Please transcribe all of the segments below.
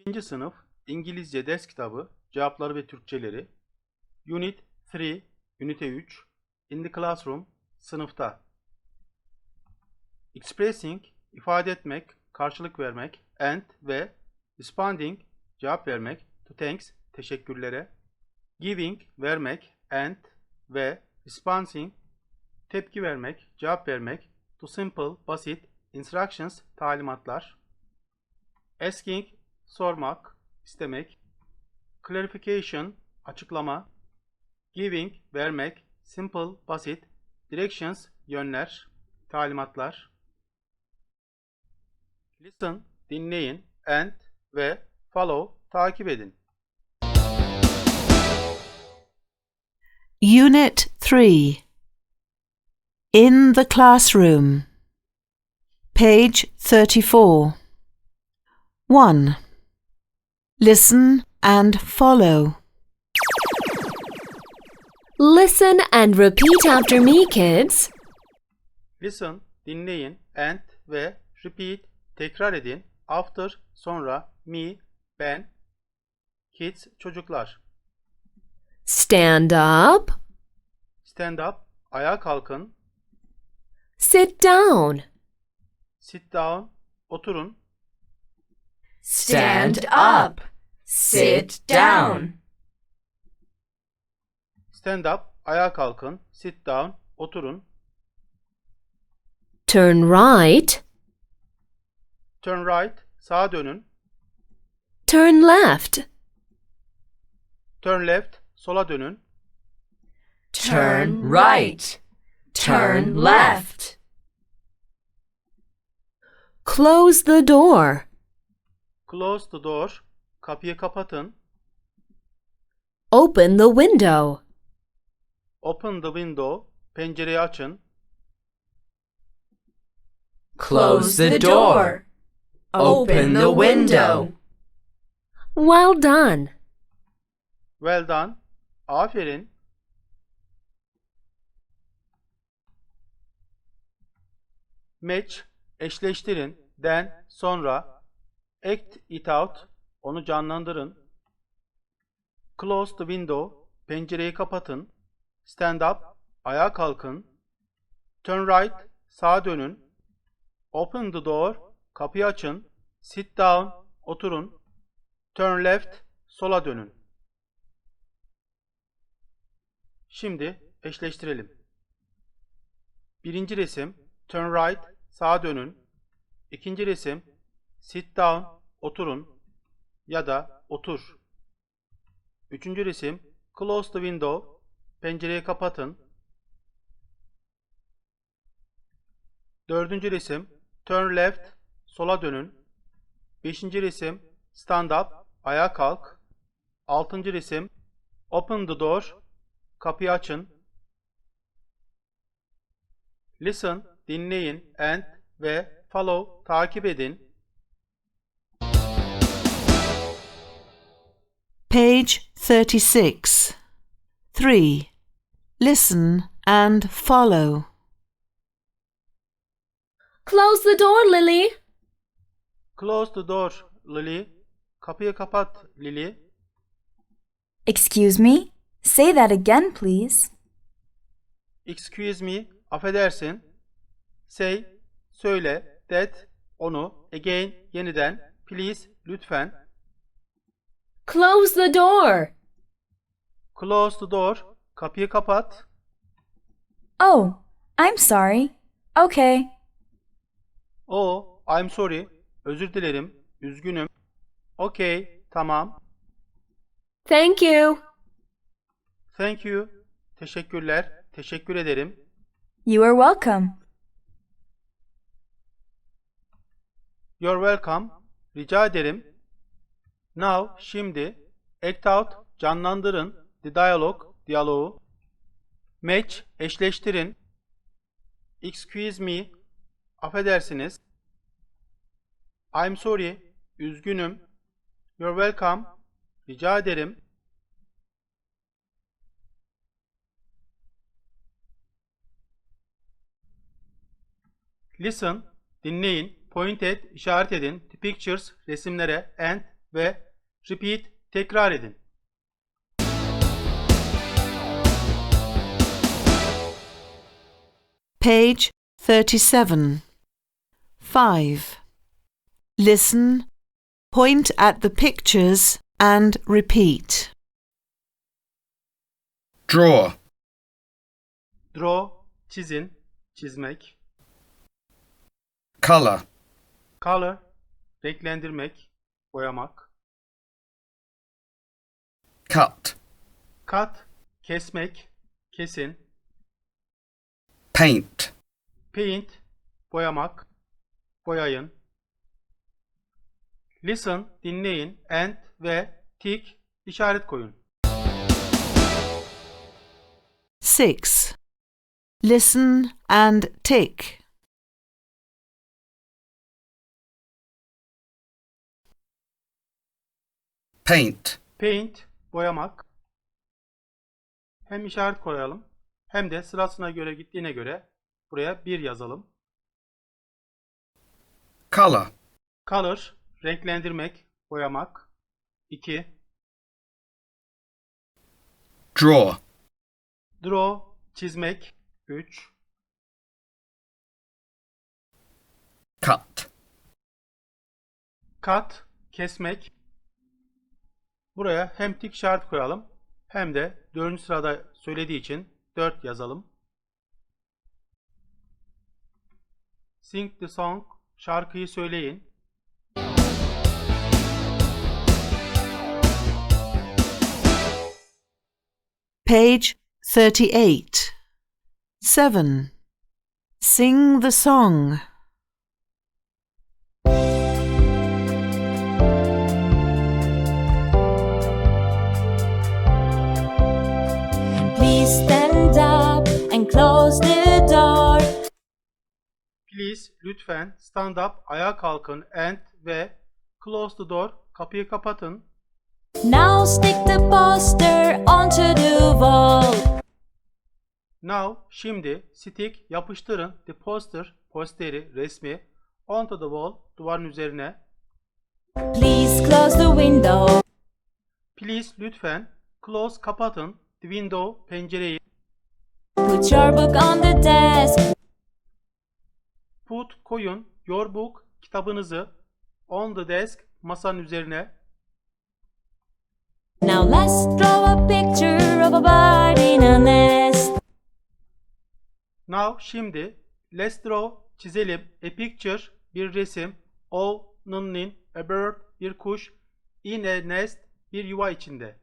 İkinci sınıf İngilizce ders kitabı cevapları ve Türkçeleri. Unit 3 Ünite 3 In the Classroom sınıfta. Expressing ifade etmek, karşılık vermek and ve responding cevap vermek. To thanks teşekkürlere. Giving vermek and ve responding tepki vermek, cevap vermek. To simple basit instructions talimatlar. Asking sormak, istemek. Clarification açıklama. Giving vermek, simple basit. Directions yönler, talimatlar. Listen dinleyin and ve follow takip edin. Unit 3 In the Classroom Page 34 1. Listen and follow. Listen and repeat after me, kids. Listen dinleyin and ve repeat tekrar edin. After sonra me ben kids çocuklar. Stand up. Stand up ayağa kalkın. Sit down. Sit down oturun. Stand up. Sit down. Stand up ayağa kalkın. Sit down oturun. Turn right. Turn right sağa dönün. Turn left. Turn left sola dönün. Turn right. Turn left. Close the door. Close the door kapıyı kapatın. Open the window. Open the window pencereyi açın. Close the door. Open the window. Well done. Well done. Aferin. Match eşleştirin. Then sonra act it out onu canlandırın. Close the window pencereyi kapatın. Stand up ayağa kalkın. Turn right sağa dönün. Open the door kapıyı açın. Sit down oturun. Turn left sola dönün. Şimdi eşleştirelim. Birinci resim turn right sağa dönün. İkinci resim sit down oturun ya da otur. Üçüncü resim close the window pencereyi kapatın. Dördüncü resim turn left sola dönün. Beşinci resim stand up ayağa kalk. Altıncı resim open the door kapıyı açın. Listen dinleyin and ve follow takip edin. Page 36 3. Listen and follow. Close the door, Lily. Close the door Lily. Kapıyı kapat Lily. Excuse me? Say that again, please. Excuse me, affedersin. Say, söyle, that, onu, again, yeniden, please, lütfen. Close the door. Close the door, kapıyı kapat. Oh, I'm sorry. Okay. Oh, I'm sorry, özür dilerim, üzgünüm. Okay, tamam. Thank you. Thank you, teşekkürler, teşekkür ederim. You are welcome. You're welcome, rica ederim. Now, şimdi, act out, canlandırın, the dialogue, diyaloğu. Match, eşleştirin. Excuse me, affedersiniz. I'm sorry, üzgünüm. You're welcome, rica ederim. Listen, dinleyin, point at, işaret edin, the pictures, resimlere, and ve repeat tekrar edin. Page 37. 5. Listen, point at the pictures and repeat. Draw. Draw, çizin, çizmek. Color. Color, renklendirmek, boyamak. Cut. Cut, kesmek, kesin. Paint. Paint, boyamak, boyayın. Listen, dinleyin, and ve tick, işaret koyun. 6. Listen and tick. Paint. Paint, boyamak. Hem işaret koyalım, hem de sırasına göre gittiğine göre buraya bir yazalım. Color. Color, renklendirmek, boyamak. 2. Draw. Draw, çizmek. 3. Cut. Cut, kesmek. Buraya hem tik işaret koyalım hem de 4. sırada söylediği için 4 yazalım. Sing the song, şarkıyı söyleyin. Page 38. 7. Sing the song. Please, lütfen stand up, ayağa kalkın and ve close the door, kapıyı kapatın. Now stick the poster onto the wall. Now, şimdi stick, yapıştırın the poster, posteri, resmi onto the wall, duvarın üzerine. Please close the window. Please, lütfen close, kapatın the window, pencereyi. Put your book on the desk. Put, koyun your book, kitabınızı on the desk, masanın üzerine. Now let's draw a picture of a bird in a nest. Now, şimdi let's draw, çizelim a picture, bir resim of nunnin, a bird, bir kuş in a nest, bir yuva içinde.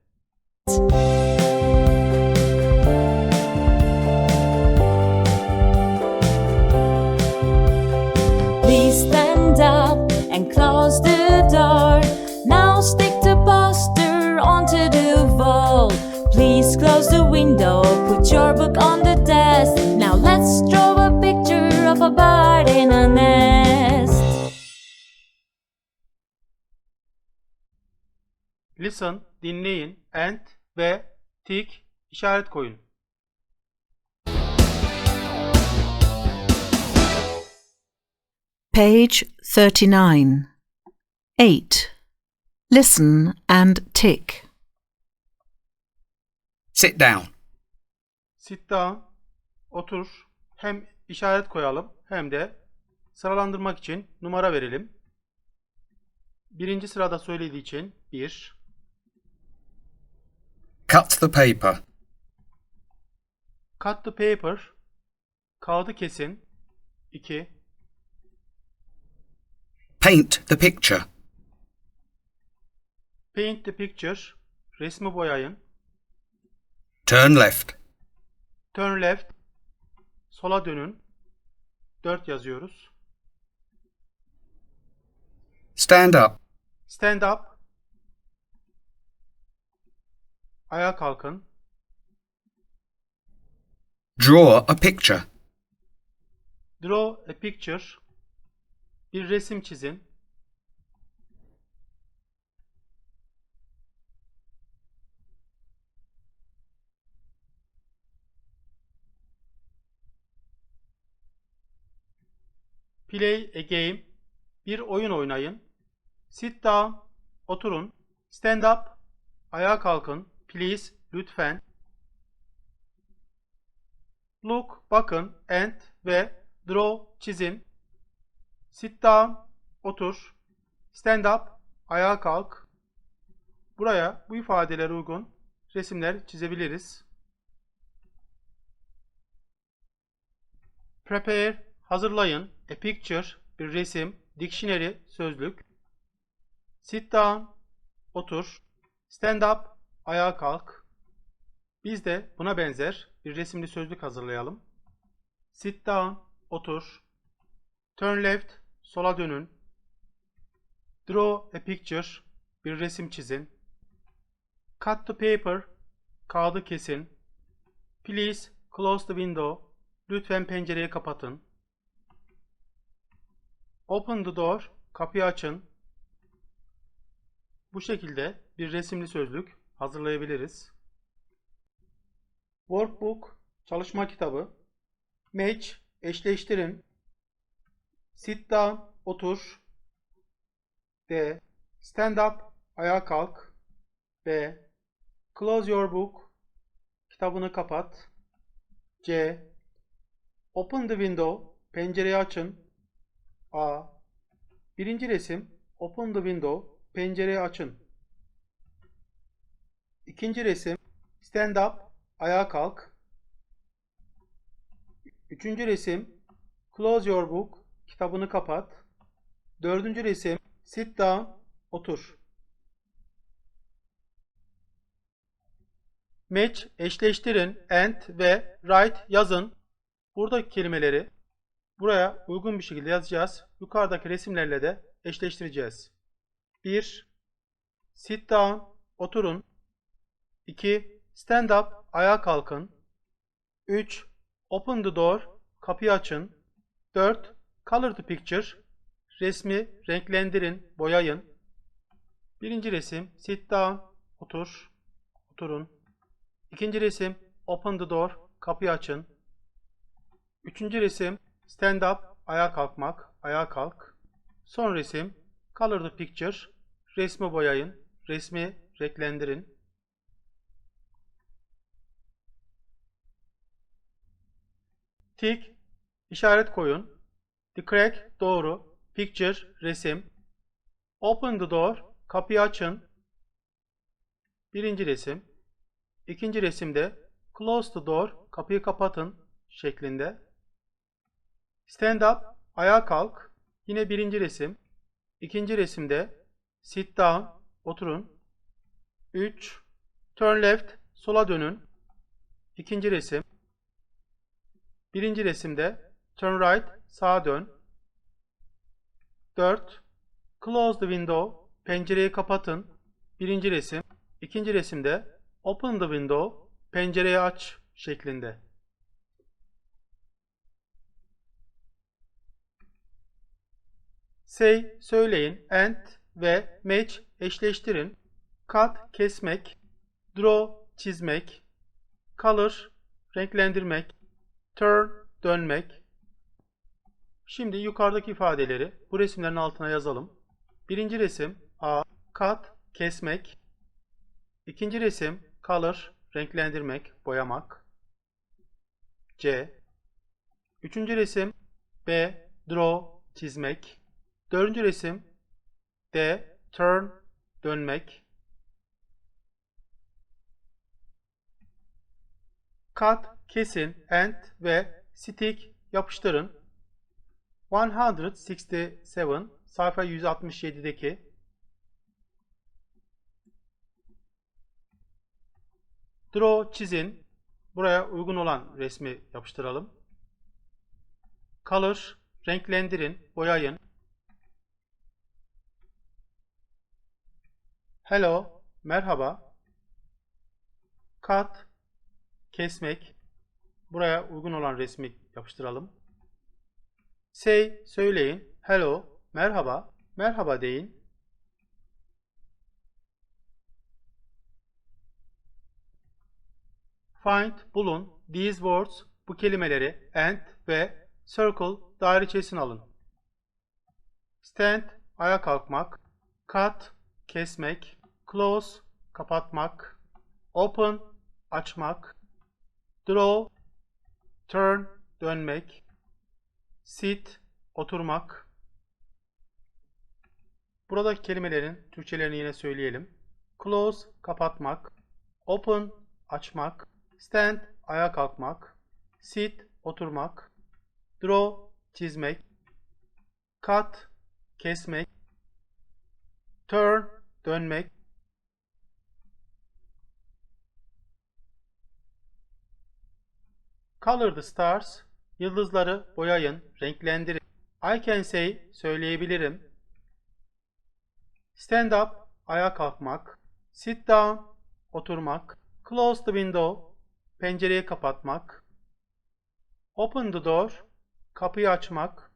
Stick the poster onto the wall. Please close the window, put your book on the desk. Now let's draw a picture of a bird in a nest. Listen, dinleyin, and ve tick, işaret koyun. Page 39. 8. Listen and tick. Sit down. Sit down, otur. Hem işaret koyalım hem de sıralandırmak için numara verelim. Birinci sırada söylediği için 1, Cut the paper. cut the paper, kağıdı kesin. 2, Paint the picture. Paint the picture, resmi boyayın. Turn left. Turn left, sola dönün. 4 yazıyoruz. Stand up. Stand up, ayağa kalkın. Draw a picture. Draw a picture, bir resim çizin. Play a game, bir oyun oynayın. Sit down, oturun. Stand up, ayağa kalkın. Please, lütfen. Look, bakın. And ve draw, çizin. Sit down, otur. Stand up, ayağa kalk. Buraya bu ifadelere uygun resimler çizebiliriz. Prepare, hazırlayın. A picture, bir resim. Dictionary, sözlük. Sit down, otur. Stand up, ayağa kalk. Biz de buna benzer bir resimli sözlük hazırlayalım. Sit down, otur. Turn left, sola dönün. Draw a picture, bir resim çizin. Cut the paper, kağıdı kesin. Please close the window, lütfen pencereyi kapatın. Open the door, kapıyı açın. Bu şekilde bir resimli sözlük hazırlayabiliriz. Workbook, çalışma kitabı. Match, eşleştirin. Sit down, otur. D. Stand up, ayağa kalk. B. Close your book, kitabını kapat. C. Open the window, pencereyi açın. A. Birinci resim, open the window, pencereyi açın. İkinci resim, stand up, ayağa kalk. Üçüncü resim, close your book, kitabını kapat. Dördüncü resim, sit down, otur. Match, eşleştirin, and ve write yazın. Buradaki kelimeleri buraya uygun bir şekilde yazacağız. Yukarıdaki resimlerle de eşleştireceğiz. 1. Sit down, oturun. 2. Stand up, ayağa kalkın. 3. Open the door, kapıyı açın. 4. Color the picture, resmi renklendirin, boyayın. Birinci resim, sit down, otur, oturun. İkinci resim, open the door, kapıyı açın. Üçüncü resim, stand up, ayağa kalkmak, ayağa kalk. Son resim, color the picture, resmi boyayın, resmi renklendirin. Tick, işaret koyun. The crack, doğru. Picture, resim. Open the door, kapıyı açın. Birinci resim. İkinci resimde close the door, kapıyı kapatın şeklinde. Stand up, ayağa kalk. Yine birinci resim. İkinci resimde sit down, oturun. 3. Turn left, sola dönün. İkinci resim. Birinci resimde turn right, sağa dön. 4. Close the window, pencereyi kapatın. Birinci resim. İkinci resimde open the window, pencereyi aç şeklinde. Say, söyleyin, and ve match eşleştirin. Cut, kesmek. Draw, çizmek. Color, renklendirmek. Turn, dönmek. Şimdi yukarıdaki ifadeleri bu resimlerin altına yazalım. Birinci resim A. Cut, kesmek. İkinci resim color, renklendirmek, boyamak. C. Üçüncü resim B. Draw, çizmek. Dördüncü resim D. Turn, dönmek. Cut, kesin, and ve stick, yapıştırın. 167 sayfa 167'deki Draw çizin. Buraya uygun olan resmi yapıştıralım. Color renklendirin, boyayın. Hello, merhaba. Cut kesmek. Buraya uygun olan resmi yapıştıralım. Say, söyleyin. Hello, merhaba. Merhaba deyin. Find, bulun. These words, bu kelimeleri. And ve circle, daire alın. Stand, ayağa kalkmak. Cut, kesmek. Close, kapatmak. Open, açmak. Draw, turn, dönmek. Sit, oturmak. Buradaki kelimelerin Türkçelerini yine söyleyelim. Close, kapatmak. Open, açmak. Stand, ayağa kalkmak. Sit, oturmak. Draw, çizmek. Cut, kesmek. Turn, dönmek. Color the stars, yıldızları boyayın, renklendirin. I can say, söyleyebilirim. Stand up, ayağa kalkmak. Sit down, oturmak. Close the window, pencereyi kapatmak. Open the door, kapıyı açmak.